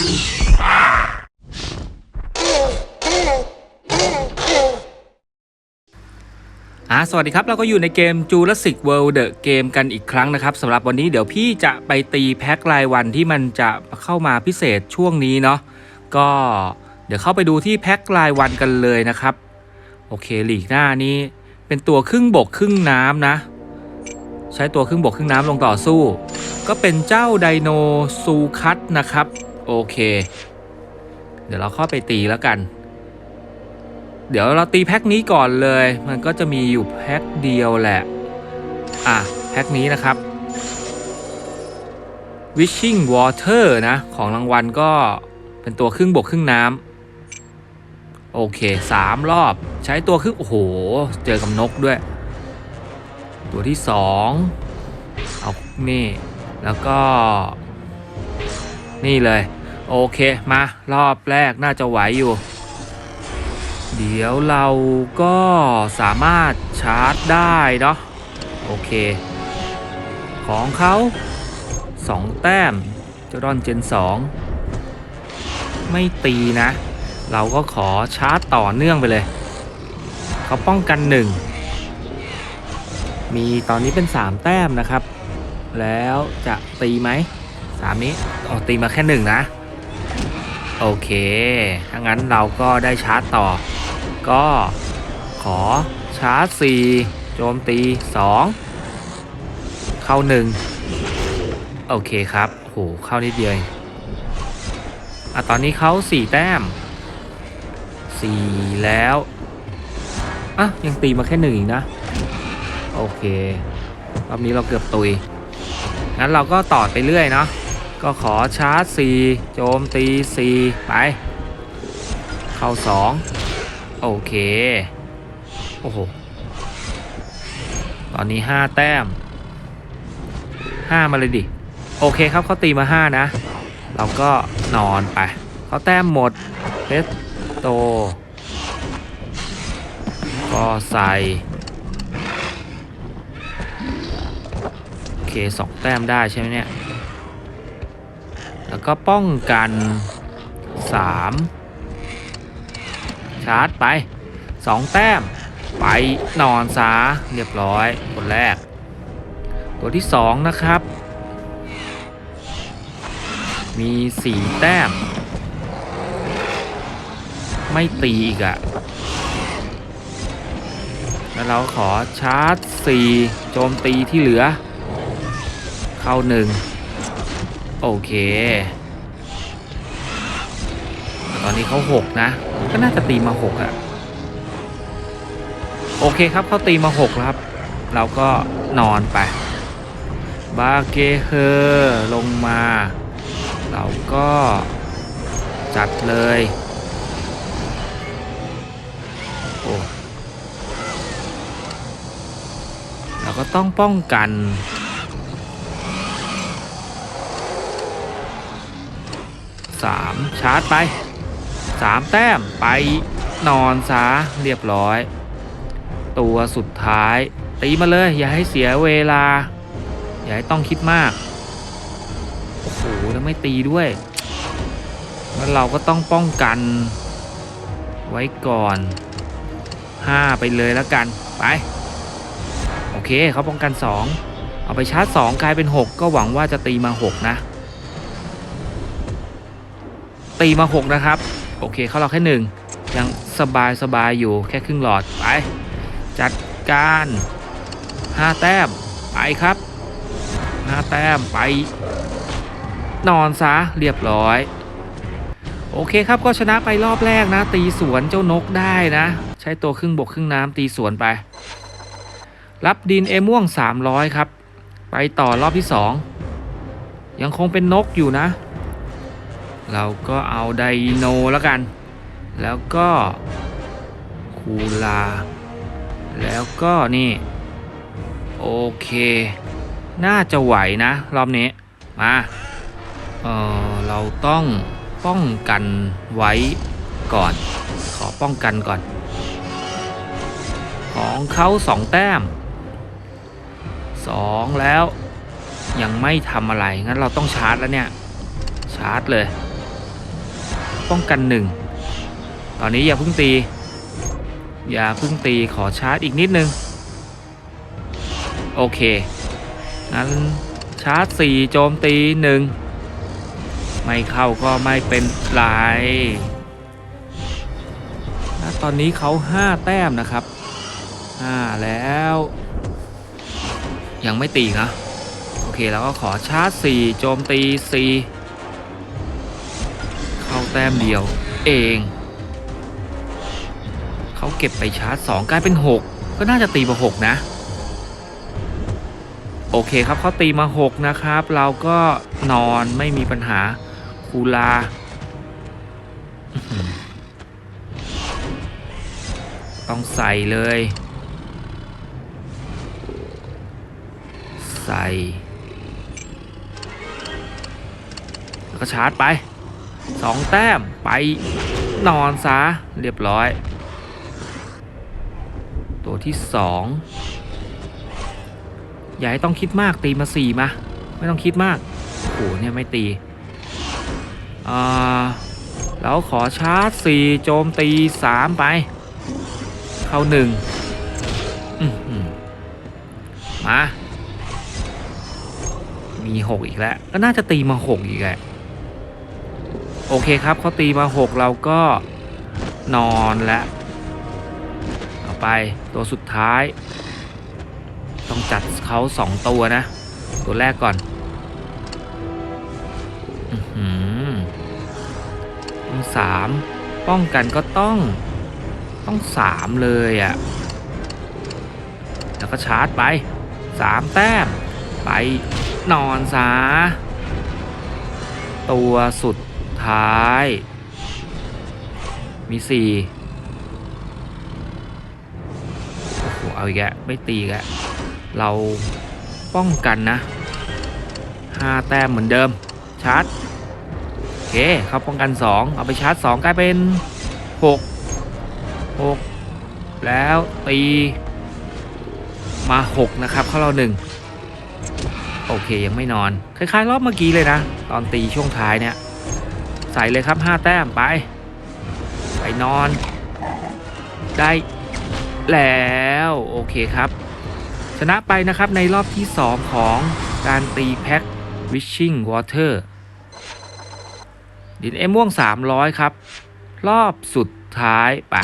อ่าสวัสดีครับ เราก็อยู่ในเกม Jurassic World The Game กันอีกครั้งนะครับสำหรับวันนี้เดี๋ยวพี่จะไปตีแพ็ครายวันที่มันจะเข้ามาพิเศษช่วงนี้เนาะก็เดี๋ยวเข้าไปดูที่แพ็ครายวันกันเลยนะครับ โอเคหลีกหน้านี้ เป็นตัวครึ่งบกครึ่งน้ำนะ ใช้ตัวครึ่งบกครึ่งน้ำลงต่อสู้ ก็เป็นเจ้าไดโนซูคัตนะครับ โอเค เดี๋ยวเราเข้าไปตีแล้วกัน เดี๋ยวเราตีแพ็คนี้ก่อนเลย มันก็จะมีอยู่แพ็คเดียวแหละ อะ แพ็คนี้นะครับ Wishing Water นะ ของรางวัลก็เป็นตัวครึ่งบกครึ่งน้ำโอเคสามรอบใช้ตัวครึ่งโอ้โห เจอกับนกด้วย ตัวที่สองเอานี่ แล้วก็ นี่เลย โอเคมารอบแรกน่าจะไหวอยู่ เดี๋ยวเราก็สามารถชาร์จได้เนาะโอเค ของเขา2แต้มเจารอนเจน2ไม่ตีนะ เราก็ขอชาร์จต่อเนื่องไปเลย เขาป้องกัน1มีตอนนี้เป็น 3 แต้มนะครับ แล้วจะตีไหมสามนี้อ๋อตีมาแค่หนึ่งนะ โอเค ถ้างั้นเราก็ได้ชาร์จต่อ ก็ขอชาร์จ 4 โจมตี 2 เข้า 1 โอเคครับโหเข้านิดเดียวองอะตอนนี้เขา4 แต้ม 4 แล้ว อะ ยังตีมาแค่หนึ่งอีกนะ โอเค รอบนี้เราเกือบตุย งั้นเราก็ต่อไปเรื่อยเนาะ ก็ขอชาร์จ 4 โจมตี 4 ไป เข้า 2 โอเค โอ้โห ตอนนี้ 5 แต้ม 5 มาเลยดิ โอเคครับเขาตีมา 5 นะ เราก็นอนไป เขาแต้มหมดเพชรโต ก็ใส่โอเค2แต้มได้ใช่ไหมเนี่ย แล้วก็ป้องกัน 3 ชาร์จไป 2 แต้ม ไปนอนซาเรียบร้อยคนแรก ตัวที่ 2 นะครับ มี 4 แต้ม ไม่ตีอีกอะแล้วเราขอชาร์จ 4 โจมตีที่เหลือ เข้า 1 โอเค ตอนนี้เขาหกนะ ก็น่าจะตีมาหกอะโอเคครับเขาตีมาหกแล้วครับ เราก็นอนไป บาเกเฮอร์ลงมา เราก็จัดเลยโอ้เราก็ต้องป้องกัน สามชาร์จไปสามแต้มไปนอนซะเรียบร้อย ตัวสุดท้ายตีมาเลย อย่าให้เสียเวลา อย่าให้ต้องคิดมาก โอ้โห แล้วไม่ตีด้วย แล้วเราก็ต้องป้องกัน ไว้ก่อน 5 ไปเลยแล้วกัน ไป โอเคเขาป้องกัน 2 เอาไปชาร์จ 2 กลายเป็น 6 ก็หวังว่าจะตีมา 6 นะ ตีมา 6 นะครับ โอเคเข้าเราแค่หนึ่งยังสบายสบายอยู่แค่ครึ่งหลอด ไป จัดการ 5 แต้ม ไปครับ 5 แต้ม ไป นอนซะเรียบร้อย โอเคครับก็ชนะไปรอบแรกนะ ตีสวนเจ้านกได้นะ ใช้ตัวครึ่งบกครึ่งน้ำตีสวนไป รับดินเอม่วง 300 ครับ ไปต่อรอบที่ 2 ยังคงเป็นนกอยู่นะ เราก็เอาไดโนแล้วกัน แล้วก็คูลา แล้วก็นี่ โอเค น่าจะไหวนะ รอบนี้ มาเออเราต้องป้องกันไว้ก่อน ขอป้องกันก่อน ของเขาสองแต้มสองแล้วยังไม่ทำอะไร งั้นเราต้องชาร์จแล้วเนี่ย ชาร์จเลย ป้องกันหนึ่งตอนนี้อย่าเพิ่งตี อย่าเพิ่งตีขอชาร์จอีกนิดนึง โอเค งั้นชาร์จสี่โจมตีหนึ่งไม่เข้าก็ไม่เป็นไรและตอนนี้เขาห้าแต้มนะครับห้าแล้ว ยังไม่ตีนะ โอเค แล้วก็ขอชาร์จสี่โจมตีสี่ แต้มเดียวเอง เขาเก็บไปชาร์จสองกลายเป็นหกก็น่าจะตีมาหกนะ โอเคครับเขาตีมา 6 นะครับ เราก็นอนไม่มีปัญหาคูลาต้องใส่เลย ใส่ แล้วก็ชาร์จไป 2 แต้มไปนอนซะเรียบร้อย ตัวที่ 2 อย่าให้ต้องคิดมากตีมาสี่มา ไม่ต้องคิดมากโอ้โหเนี่ยไม่ตีอ่าแล้วขอชาร์จสี่โจมตีสามไป เข้าหนึ่งมามีหกอีกแล้ว ก็น่าจะตีมาหกอีกแหละ โอเคครับเขาตีมาหกเราก็นอนแล้วเอาไปตัวสุดท้าย ต้องจัดเขาสองตัวนะ ตัวแรกก่อนอือหือต้องสามป้องกันก็ต้องต้องสามเลยอะ่ะ แล้วก็ชาร์จไปสามแต้ม ไปนอนซะตัวสุด ท้าย มีสี่โอ้โหเอาอีกแล้วไม่ตีอีกแล้วเราป้องกันนะห้าแต้มเหมือนเดิม ชาร์จโอเคเขาป้องกัน2เอาไปชาร์จ2กลายเป็น6 6แล้วตีมา 6 นะครับ เข้าเราหนึ่งโอเคยังไม่นอน คล้ายๆ รอบเมื่อกี้เลยนะ ตอนตีช่วงท้ายเนี่ย ใส่เลยครับ 5 แต้มไป ไปนอน ได้แล้วโอเคครับ ชนะไปนะครับในรอบที่ 2 ของการตีแพ็ค Wishing Water ดินเอม่วง 300 ครับ รอบสุดท้ายไป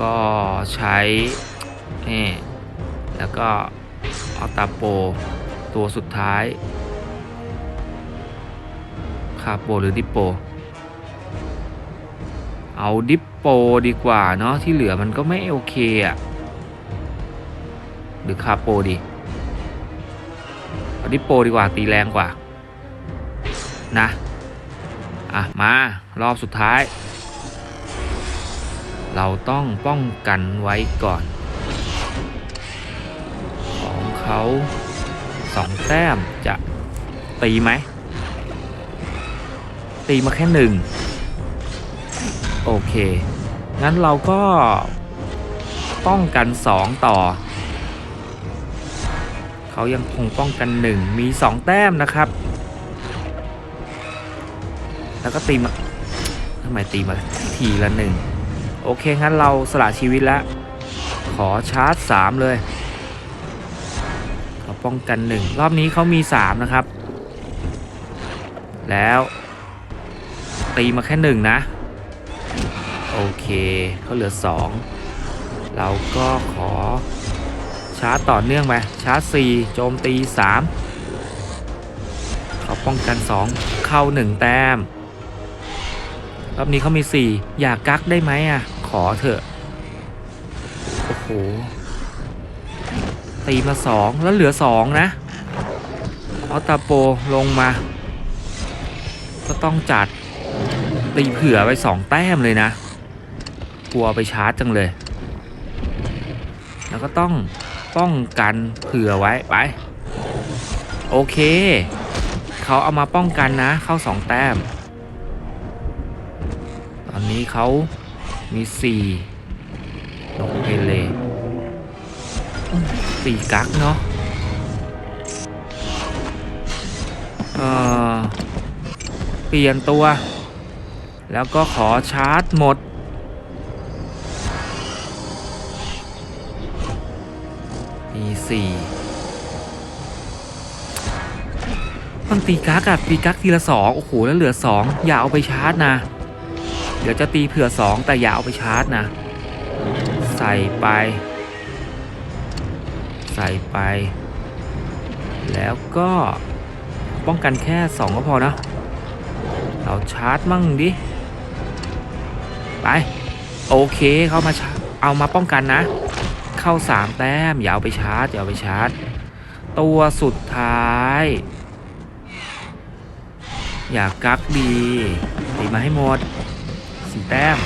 ก็ใช้นี่แล้วก็เอตาโป ตัวสุดท้ายาโปหรือดิปโป เอาดิปโปดีกว่าเนาะที่เหลือมันก็ไม่โอเคอะหรือคาโปดีเอาดิปโปดีกว่าตีแรงกว่า นะ อะ มารอบสุดท้าย เราต้องป้องกันไว้ก่อน ของเขาสองแต้มจะตีไหม ตีมาแค่หนึ่งโอเค งั้นเราก็ป้องกันสองต่อ เขายังคงป้องกันหนึ่งมีสองแต้มนะครับ แล้วก็ตีมาทำไมตีมาทีละหนึ่งโอเค งั้นเราสละชีวิตแล้ว ขอชาร์จสามเลยเขาป้องกันหนึ่งรอบนี้เขามีสามนะครับ แล้ว ตีมาแค่หนึ่งนะ โอเคเขาเหลือสองเราก็ขอชาร์จต่อเนื่องไปชาร์จ 4 โจมตี 3 เขาป้องกัน 2 เข้า 1 แต้ม รอบนี้เขามี 4 อยากกักได้ไหมอะ ขอเถอะ โอ้โห ตีมา 2 แล้วเหลือ 2 นะเอตาโปลงมา ก็ต้องจัด ตีเผื่อไป2แต้มเลยนะ กลัวไปชาร์จจังเลย แล้วก็ต้องป้องกันเผื่อไว้ไป โอเค เขาเอามาป้องกันนะ เข้าสองแต้ม ตอนนี้เขามีสี่นกเอเลสี่กักเนาะเออเปลี่ยนตัว แล้วก็ขอชาร์จหมด มีสี่มันตีกักอะตีกักทีละสองโอ้โห แล้วเหลือสองอย่าเอาไปชาร์จนะ เดี๋ยวจะตีเผื่อสองแต่อย่าเอาไปชาร์จนะ ใส่ไป ใส่ไป แล้วก็ป้องกันแค่สองก็พอนะ เราชาร์จมั่งดิ ไปโอเคเข้ามาเอามาป้องกันนะ เข้าสามแต้มอย่าเอาไปชาร์จอย่าเอาไปชาร์จ ตัวสุดท้าย อย่ากักดีตีมาให้หมดสี่แต้ม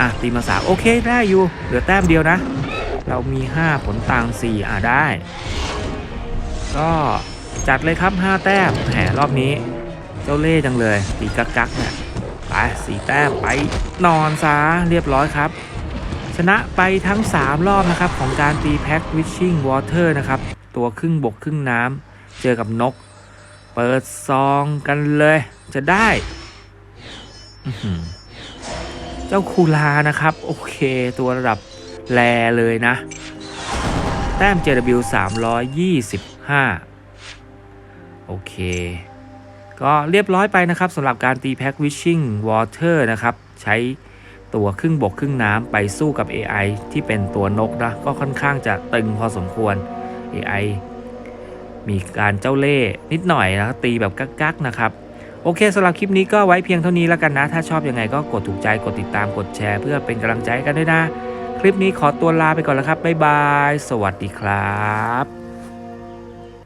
อะตีมาสามโอเคได้อยู่เหลือแต้มเดียวนะ เรามี5ผลต่าง4อะได้ ก็จัดเลยครับ5แต้มแหมรอบนี้ เจ้าเล่จังเลยตีกักกักๆเนี่ย ไปสี่แต้มไปนอนซะเรียบร้อยครับ ชนะไปทั้ง 3 รอบนะครับ ของการตีแพ็กวิชชิ่งวอเตอร์นะครับ ตัวครึ่งบกครึ่งน้ำเจอกับนก เปิดซองกันเลย จะได้ เจ้าคูลานะครับ โอเคตัวระดับแลเลยนะ แต้ม JW 325 โอเค ก็เรียบร้อยไปนะครับสำหรับการตีแพ็กวิชชิ่งวอเตอร์นะครับใช้ตัวครึ่งบกครึ่งน้ำไปสู้กับ AI ที่เป็นตัวนกนะก็ค่อนข้างจะตึงพอสมควร AI มีการเจ้าเล่นิดหน่อยนะตีแบบกักๆนะครับ โอเคสำหรับคลิปนี้ก็ไว้เพียงเท่านี้แล้วกันนะ ถ้าชอบยังไงก็กดถูกใจกดติดตามกดแชร์เพื่อเป็นกำลังใจกันด้วยนะ คลิปนี้ขอตัวลาไปก่อนแล้วครับบ๊ายบาย สวัสดีครับ